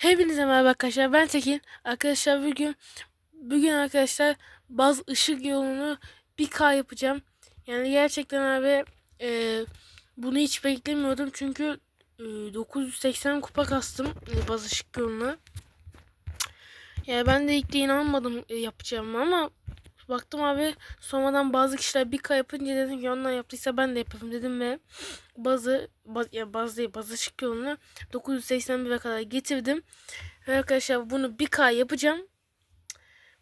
Hepinize merhaba arkadaşlar. Ben Tekin. Arkadaşlar bugün bugün arkadaşlar baz ışık yolunu 1K yapacağım. Yani gerçekten abi e, bunu hiç beklemiyordum çünkü e, 980 kupa kastım e, baz ışık yoluna. Yani ben de ilk de inanmadım e, yapacağım ama baktım abi sonradan bazı kişiler 1K yapınca dedim ki onlar yaptıysa ben de yapayım dedim ve bazı baz, ya baz değil baz ışık yolunu 981'e kadar getirdim. Ve arkadaşlar bunu 1K yapacağım.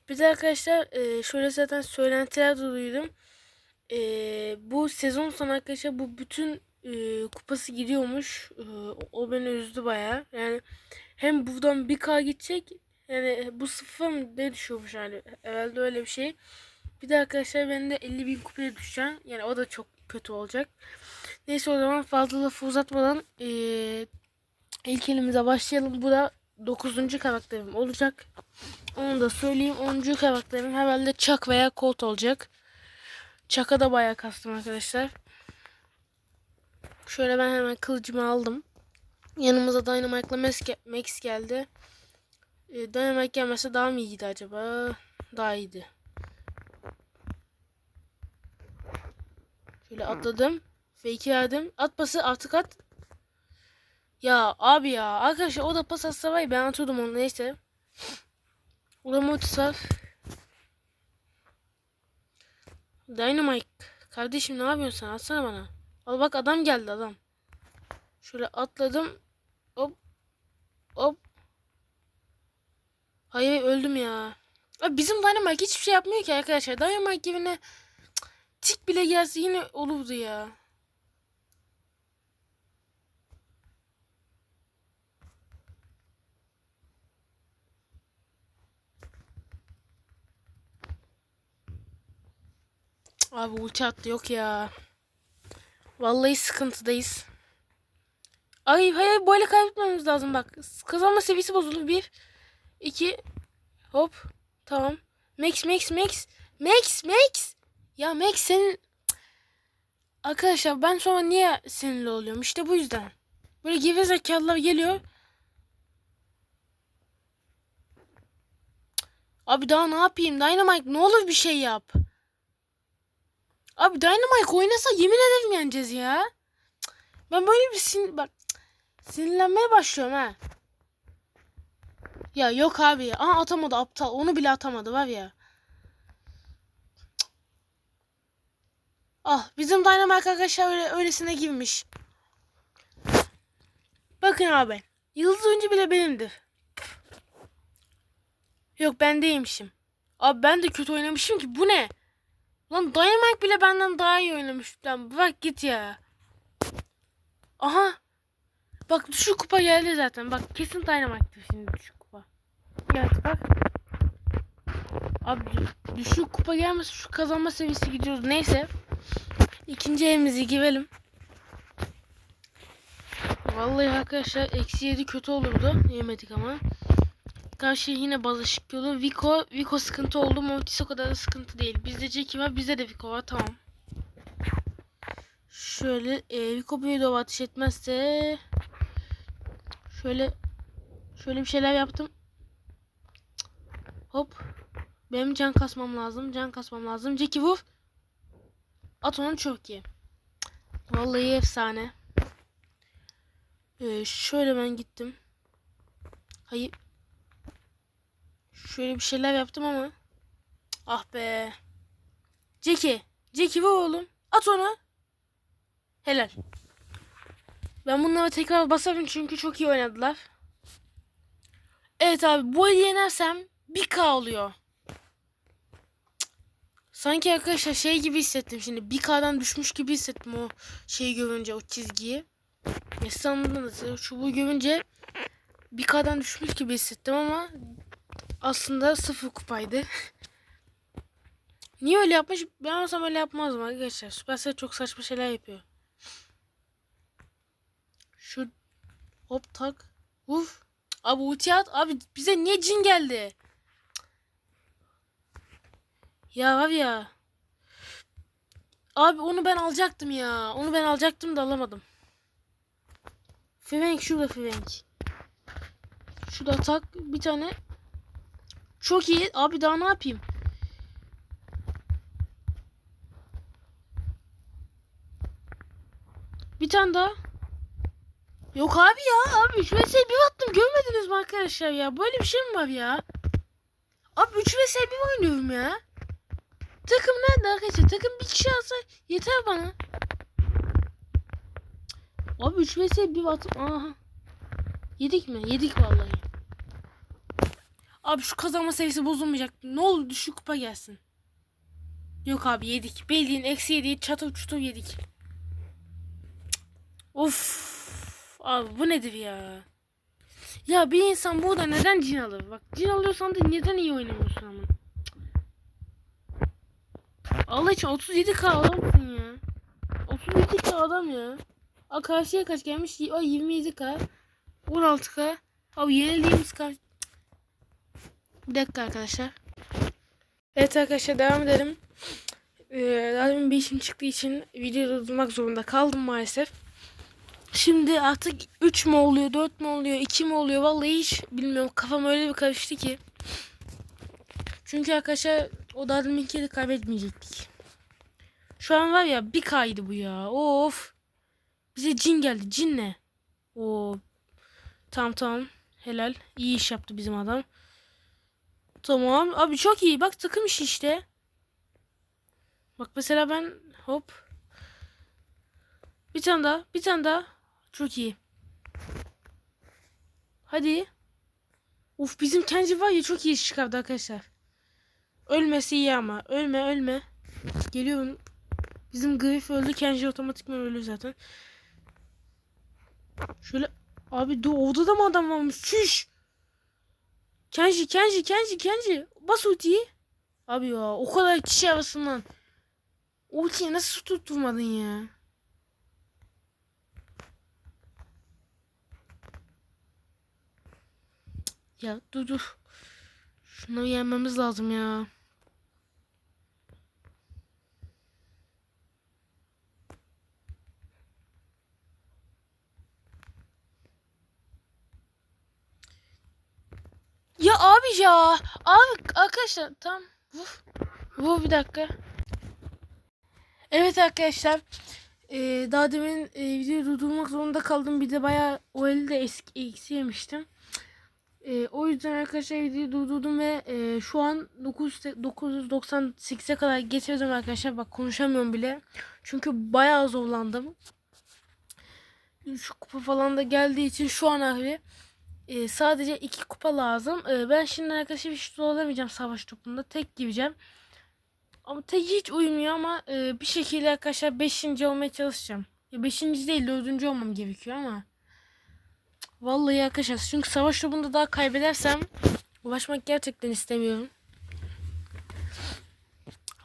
Bir de arkadaşlar e, şöyle zaten söylentiler de duydum. E, bu sezon sonu arkadaşlar bu bütün e, kupası gidiyormuş. E, o beni üzdü baya. Yani hem buradan 1K gidecek yani bu sıfır mı ne düşüyormuş yani. Herhalde öyle bir şey. Bir de arkadaşlar ben de 50 bin kupaya düşeceğim. Yani o da çok kötü olacak. Neyse o zaman fazla lafı uzatmadan ee, ilk elimize başlayalım. Bu da 9. karakterim olacak. Onu da söyleyeyim. 10. karakterim herhalde Chuck veya Colt olacak. Chuck'a da bayağı kastım arkadaşlar. Şöyle ben hemen kılıcımı aldım. Yanımıza Dynamite'la Max geldi. E, Dynamite gelmese daha mı iyiydi acaba? Daha iyiydi. Şöyle atladım. Fake verdim. At pası artık at. Ya abi ya. Arkadaşlar o da pas atsa var ben atıyordum onu neyse. Ulan var. Dynamite. Kardeşim ne yapıyorsun sen? Atsana bana. Al bak adam geldi adam. Şöyle atladım. Hop. Hop. Hayır öldüm ya. Abi bizim Dynamite hiçbir şey yapmıyor ki arkadaşlar. Dynamite yerine tik bile gelse yine olurdu ya. Abi ulti attı yok ya. Vallahi sıkıntıdayız. Ay hayır böyle kaybetmemiz lazım bak. Kazanma seviyesi bozuldu. Bir, iki, hop. Tamam. Max, Max, Max. Max, Max. Ya Max senin... Arkadaşlar ben sonra niye sinirli oluyorum? İşte bu yüzden. Böyle gevezekalılar geliyor. Abi daha ne yapayım? Dynamite ne olur bir şey yap. Abi Dynamite oynasa yemin ederim yeneceğiz ya. Ben böyle bir sin bak sinirlenmeye başlıyorum ha. Ya yok abi ya. Atamadı aptal. Onu bile atamadı var ya. Ah bizim Dynamite arkadaşlar öyle, öylesine girmiş. Bakın abi. Yıldız oyuncu bile benimdir. Yok ben değilmişim. Abi ben de kötü oynamışım ki bu ne? Lan Dynamite bile benden daha iyi oynamış. Lan bırak git ya. Aha. Bak düşük kupa geldi zaten. Bak kesin Dynamite'dir şimdi düşük kupa. Evet bak. Abi düşük kupa gelmesi şu kazanma seviyesi gidiyoruz. Neyse. İkinci evimizi girelim. Vallahi arkadaşlar eksi yedi kötü olurdu. Yemedik ama. Karşı yine bazı ışık yolu. Vico, Vico sıkıntı oldu. Mortis o kadar da sıkıntı değil. Bizde Jackie var. Bizde de Vico var. Tamam. Şöyle e, Vico büyüdü ateş etmezse şöyle şöyle bir şeyler yaptım. Hop. Benim can kasmam lazım. Can kasmam lazım. Jackie vur. At onu çok iyi. Vallahi efsane. Ee, şöyle ben gittim. Hayır. Şöyle bir şeyler yaptım ama. Ah be. Jackie. Jackie vur oğlum. At onu. Helal. Ben bunlara tekrar basarım çünkü çok iyi oynadılar. Evet abi bu eli yenersem 1K oluyor. Sanki arkadaşlar şey gibi hissettim şimdi. 1K'dan düşmüş gibi hissettim o şeyi görünce o çizgiyi. Anladınız. Çubuğu görünce 1K'dan düşmüş gibi hissettim ama aslında sıfır kupaydı. Niye öyle yapmış? Ben olsam öyle yapmazdım arkadaşlar. Supercell çok saçma şeyler yapıyor. Şu hop tak. Uf. Abi ulti at. Abi bize niye cin geldi? Ya abi ya. Abi onu ben alacaktım ya. Onu ben alacaktım da alamadım. Frank şurada Frank. Şurada atak bir tane. Çok iyi. Abi daha ne yapayım? Bir tane daha. Yok abi ya. Abi 3 vs 1 attım. Görmediniz mi arkadaşlar ya? Böyle bir şey mi var ya? Abi 3 vs 1 oynuyorum ya. Takım nerede arkadaşlar? Takım bir kişi alsa yeter bana. Abi 3 vs 1 attım. Aha. Yedik mi? Yedik vallahi. Abi şu kazanma seviyesi bozulmayacak. Ne oldu şu kupa gelsin. Yok abi yedik. Bildiğin eksi yedi çatır çutur yedik. Of. Abi bu nedir ya? Ya bir insan burada neden cin alır? Bak cin alıyorsan da neden iyi oynamıyorsun ama? Allah için 37k adamsın ya. 37k adam ya. Aa karşıya kaç gelmiş? O 27k. 16k. Abi yenildiğimiz kaç? Bir dakika arkadaşlar. Evet arkadaşlar devam edelim. Ee, daha bir işim çıktığı için videoyu durdurmak zorunda kaldım maalesef. Şimdi artık 3 mü oluyor, 4 mü oluyor, 2 mi oluyor vallahi hiç bilmiyorum. Kafam öyle bir karıştı ki. Çünkü arkadaşlar o deminki de kaybetmeyecektik. Şu an var ya bir kaydı bu ya. Of. Bize cin geldi. Cin ne? Oo. Tamam tamam. Helal. İyi iş yaptı bizim adam. Tamam. Abi çok iyi. Bak takım işi işte. Bak mesela ben hop. Bir tane daha. Bir tane daha. Çok iyi. Hadi. Uf bizim Kenji var ya çok iyi çıkardı arkadaşlar. Ölmesi iyi ama. Ölme ölme. Geliyorum. Bizim Griff öldü. Kenji otomatikman ölü zaten. Şöyle. Abi dur orada da mı adam varmış? Çüş. Kenji Kenji Kenji Kenji. Bas ultiyi. Abi ya o kadar kişi arasından. Ultiyi nasıl tutturmadın ya? Ya dur dur. Şunu yenmemiz lazım ya. Ya abi ya. Abi arkadaşlar tam. Vuf. Bu bir dakika. Evet arkadaşlar. Ee, daha demin e, videoyu durdurmak zorunda kaldım. Bir de bayağı o elde eski eksi yemiştim. Ee, o yüzden arkadaşlar videoyu durdurdum ve e, şu an 9, 998'e kadar getirdim arkadaşlar. Bak konuşamıyorum bile. Çünkü bayağı zorlandım. Şu kupa falan da geldiği için şu an abi e, sadece iki kupa lazım. E, ben şimdi arkadaşlar hiç olamayacağım savaş topunda. Tek gireceğim. Ama tek hiç uymuyor ama e, bir şekilde arkadaşlar 5. olmaya çalışacağım. Ya 5. değil 4. olmam gerekiyor ama. Vallahi arkadaşlar çünkü savaş topunda daha kaybedersem ulaşmak gerçekten istemiyorum.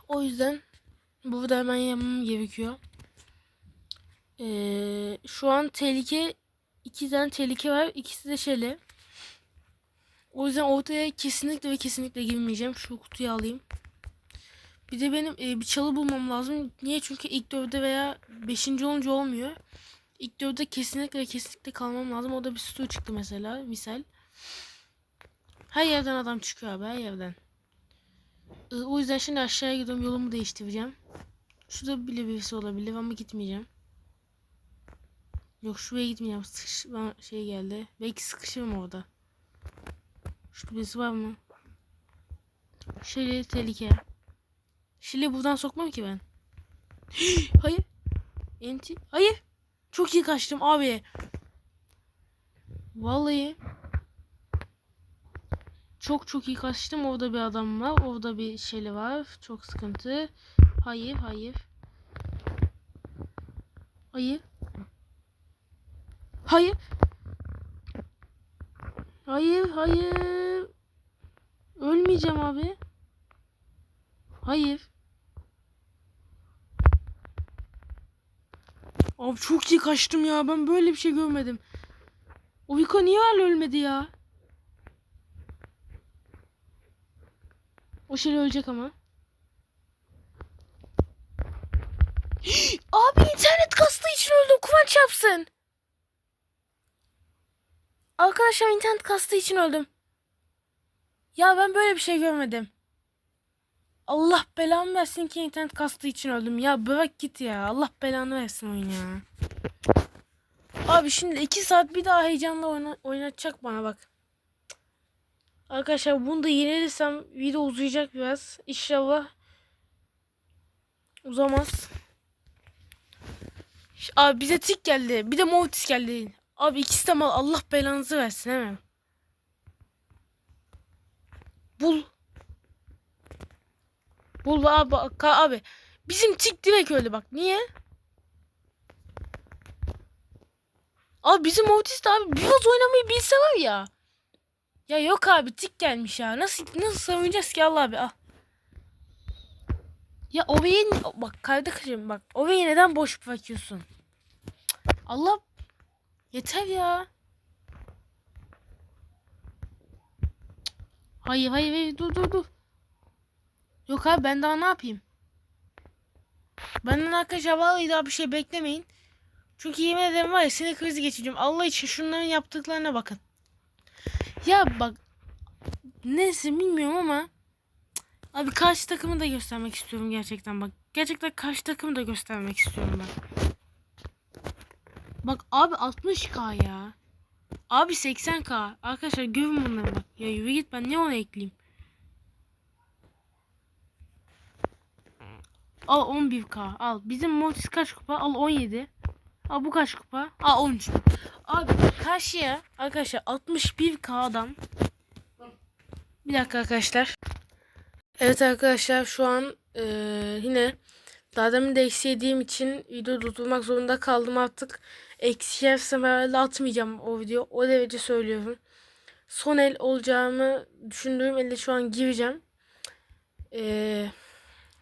O yüzden burada hemen yapmam gerekiyor. Ee, şu an tehlike iki tane tehlike var. İkisi de şeyle. O yüzden ortaya kesinlikle ve kesinlikle girmeyeceğim. Şu kutuyu alayım. Bir de benim e, bir çalı bulmam lazım. Niye? Çünkü ilk dörde veya beşinci olunca olmuyor. İlk dörde kesinlikle kesinlikle kalmam lazım. O da bir stu çıktı mesela. Misal. Her yerden adam çıkıyor abi. Her yerden. E, o yüzden şimdi aşağıya gidiyorum. Yolumu değiştireceğim. Şurada bile birisi olabilir ama gitmeyeceğim. Yok şuraya gitmeyeceğim. Sıkış, bana şey geldi. Belki sıkışırım orada. Şurada birisi var mı? Şöyle tehlike. Şile buradan sokmam ki ben. Hayır. Enti. Hayır. Çok iyi kaçtım abi. Vallahi. Çok çok iyi kaçtım. Orada bir adam var. Orada bir şeyli var. Çok sıkıntı. Hayır, hayır. Hayır. Hayır. Hayır, hayır. Ölmeyeceğim abi. Hayır. Abi çok iyi kaçtım ya. Ben böyle bir şey görmedim. O Viko niye hala ölmedi ya? O şey ölecek ama. Abi internet kastığı için öldüm. Kuvan çarpsın. Arkadaşlar internet kastığı için öldüm. Ya ben böyle bir şey görmedim. Allah belamı versin ki internet kastığı için öldüm. Ya bırak git ya. Allah belanı versin oyun ya. Abi şimdi 2 saat bir daha heyecanla oyna oynatacak bana bak. Arkadaşlar bunu da yenilirsem video uzayacak biraz. İnşallah uzamaz. Abi bize tik geldi. Bir de Mortis geldi. Abi ikisi de mal. Allah belanızı versin hemen. Bul. Abi. ka- Abi. Bizim tik direkt öldü bak. Niye? Abi bizim de abi biraz oynamayı bilse var ya. Ya yok abi tik gelmiş ya. Nasıl nasıl savunacağız ki Allah abi al. Ya Ove'yi bak kardeşim bak Ove'yi neden boş bırakıyorsun? Allah yeter ya. Hayır hayır hayır dur dur dur. Yok abi ben daha ne yapayım? Benden arkadaşlar vallahi daha bir şey beklemeyin. Çünkü yemin ederim var ya sinir krizi geçireceğim. Allah için şunların yaptıklarına bakın. Ya bak neyse bilmiyorum ama abi karşı takımı da göstermek istiyorum gerçekten bak. Gerçekten karşı takımı da göstermek istiyorum ben. Bak abi 60k ya. Abi 80k. Arkadaşlar görün bunları bak. Ya yürü git ben ne ona ekleyeyim. Al 11k al. Bizim Mortis kaç kupa? Al 17. Al bu kaç kupa? Al 13. Abi karşıya arkadaşlar 61k adam. Bir dakika arkadaşlar. Evet arkadaşlar şu an eee, yine daha demin de eksi için video durdurmak zorunda kaldım artık. Eksi yersem herhalde atmayacağım o video. O derece söylüyorum. Son el olacağımı düşündüğüm elde şu an gireceğim. Eee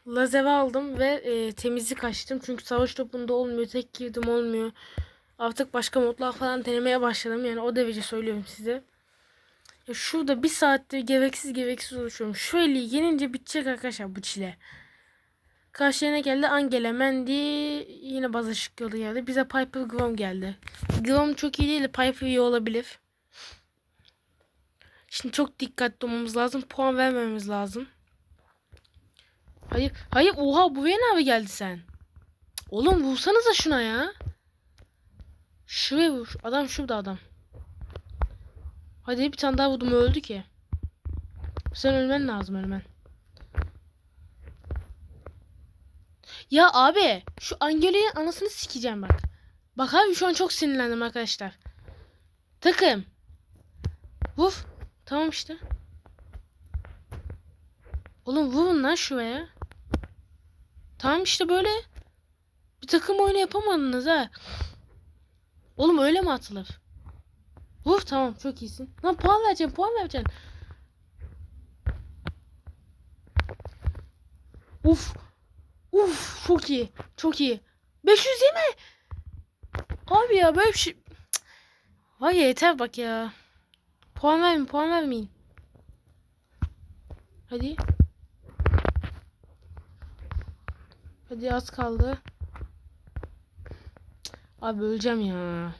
lazeri aldım ve eee, temizlik açtım. Çünkü savaş topunda olmuyor. Tek girdim olmuyor. Artık başka modlar falan denemeye başladım. Yani o derece söylüyorum size. Ya şurada bir saattir gereksiz gereksiz uğraşıyorum. Eli yenince bitecek arkadaşlar bu çile. Karşıya geldi? Angela, Mandy yine bazı şık yolu geldi. Bize Piper Grom geldi. Grom çok iyi değil de Piper iyi olabilir. Şimdi çok dikkatli olmamız lazım. Puan vermememiz lazım. Hayır. Hayır. Oha buraya ne abi geldi sen? Oğlum vursanıza şuna ya. Şuraya vur. Adam şurada adam. Hadi bir tane daha vurdum öldü ki. Sen ölmen lazım ölmen. Ya abi şu Angela'nın anasını sikeceğim bak. Bak abi şu an çok sinirlendim arkadaşlar. Takım. Vur. Tamam işte. Oğlum vurun lan şuraya. Tamam işte böyle. Bir takım oyunu yapamadınız ha. Oğlum öyle mi atılır? Vur tamam çok iyisin. Lan puan vereceğim puan vereceğim. Uf. Uf çok iyi. Çok iyi. 520. Abi ya böyle bir şey. Vay yeter bak ya. Puan vermeyin puan vermeyin. Hadi. Hadi az kaldı. Abi öleceğim ya.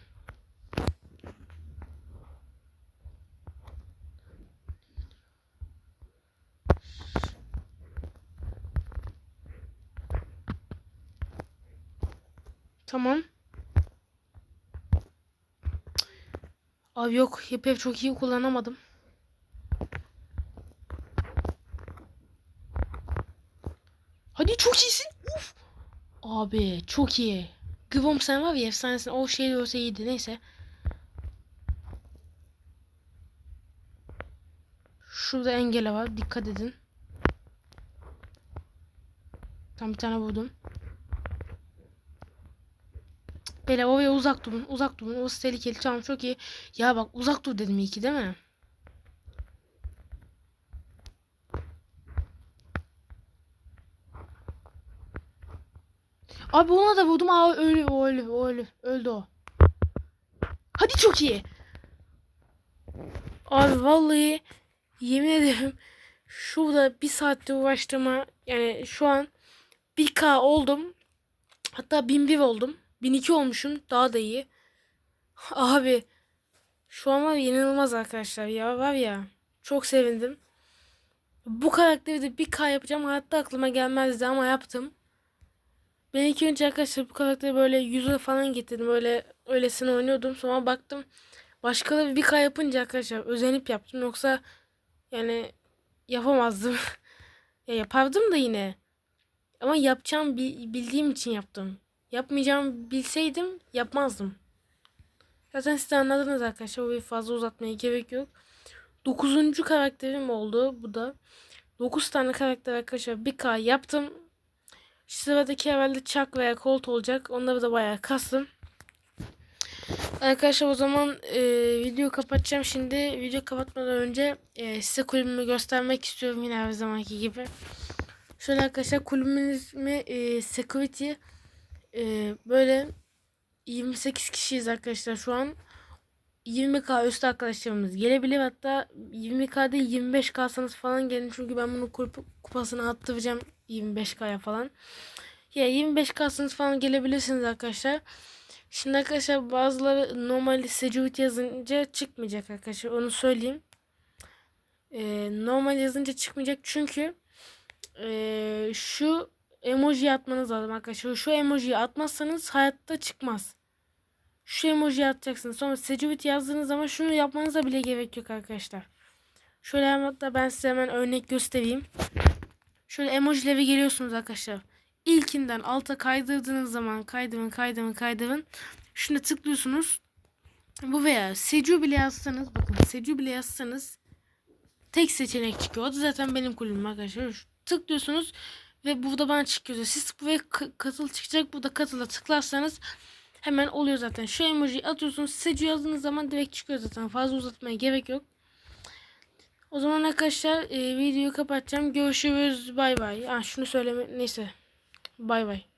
Tamam. Abi yok. Hep çok iyi kullanamadım. Hadi çok iyisin. Abi çok iyi. Gıvom sen var ya efsanesin. O şey olsa iyiydi. Neyse. Şurada engele var. Dikkat edin. Tam bir tane vurdum. Beyler oraya uzak durun. Uzak durun. Orası tehlikeli. Tamam çok iyi. Ya bak uzak dur dedim iyi ki değil mi? Abi ona da vurdum. Aa öldü o öldü o öldü. O. Hadi çok iyi. Abi vallahi yemin ederim şurada bir saatte uğraştığıma yani şu an 1K oldum. Hatta 1001 oldum. 1002 olmuşum. Daha da iyi. Abi Şu an var inanılmaz arkadaşlar ya var ya. Çok sevindim. Bu karakteri de bir K yapacağım. Hayatta aklıma gelmezdi ama yaptım. Ben ilk önce arkadaşlar bu karakteri böyle yüze falan getirdim. Böyle öylesine oynuyordum. Sonra baktım. Başkaları bir K yapınca arkadaşlar özenip yaptım. Yoksa yani yapamazdım. ya yapardım da yine. Ama yapacağım bi- bildiğim için yaptım. Yapmayacağımı bilseydim yapmazdım. Zaten siz anladınız arkadaşlar. Bu fazla uzatmaya gerek yok. Dokuzuncu karakterim oldu. Bu da. Dokuz tane karakter arkadaşlar. Bir K yaptım. Şu sıradaki herhalde Chuck veya Colt olacak. Onları da bayağı kastım. Arkadaşlar o zaman e, videoyu kapatacağım şimdi. Video kapatmadan önce e, size kulübümü göstermek istiyorum yine her zamanki gibi. Şöyle arkadaşlar kulübümün ismi e, Security. E, böyle 28 kişiyiz arkadaşlar şu an. 20k üstü arkadaşlarımız gelebilir. Hatta 20k değil 25k sanız falan gelin. Çünkü ben bunu kup- kupasına attıracağım 25k'ya falan. Ya 25k sanız falan gelebilirsiniz arkadaşlar. Şimdi arkadaşlar bazıları normalde security yazınca çıkmayacak arkadaşlar. Onu söyleyeyim. Ee, normal yazınca çıkmayacak çünkü ee, şu emoji atmanız lazım arkadaşlar. Şu emojiyi atmazsanız hayatta çıkmaz. Şu emoji atacaksınız. Sonra security yazdığınız zaman şunu yapmanıza bile gerek yok arkadaşlar. Şöyle hatta ben size hemen örnek göstereyim. Şöyle emojileri geliyorsunuz arkadaşlar. İlkinden alta kaydırdığınız zaman kaydırın kaydırın kaydırın. Şuna tıklıyorsunuz. Bu veya secu bile yazsanız bakın secu bile yazsanız tek seçenek çıkıyor. Zaten benim kulübüm arkadaşlar. Tıklıyorsunuz ve burada bana çıkıyor. Siz buraya katıl çıkacak. Burada katıla tıklarsanız hemen oluyor zaten. Şu emoji atıyorsunuz. Secu yazdığınız zaman direkt çıkıyor zaten. Fazla uzatmaya gerek yok. O zaman arkadaşlar e, videoyu kapatacağım. Görüşürüz. Bay bay. Ah şunu söyleme neyse. Bay bay.